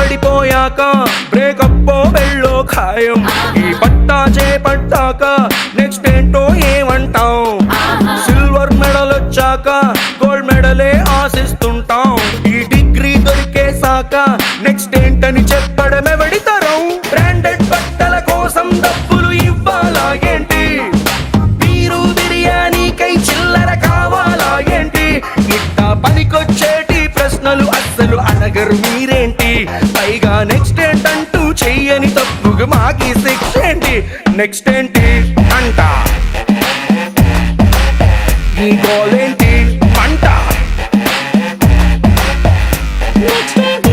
పడిపోయాక breakup వెళ్ళో ఖాయం. ఈ పట్టా చేపట్టాక next ఏంటో ఏమంటాం? సిల్వర్ మెడల్ వచ్చాక గోల్డ్ మెడలే ఆశిస్తుంటాం. ఈ డిగ్రీ దొరికేసాక నెక్స్ట్ ఏంటని చెప్పడం ఎవడితరం బ్రాండెడ్ బట్టల కోసం డబ్బులు ఇవ్వాలా ఏంటి? మీరు బిర్యానీకై చిల్లర కావాలా ఏంటి? పనికొచ్చేటి ప్రశ్నలు అస్సలు అడగరు మీరేంటి? పైగా నెక్స్ట్ ఏంటంటూ చెయ్యని తప్పుగా మాకి సెక్స్ ఏంటి? నెక్స్ట్ ఏంటి? అంట ఈ గోల్ ఏంటి? పంట. నెక్స్ట్ ఏంటి?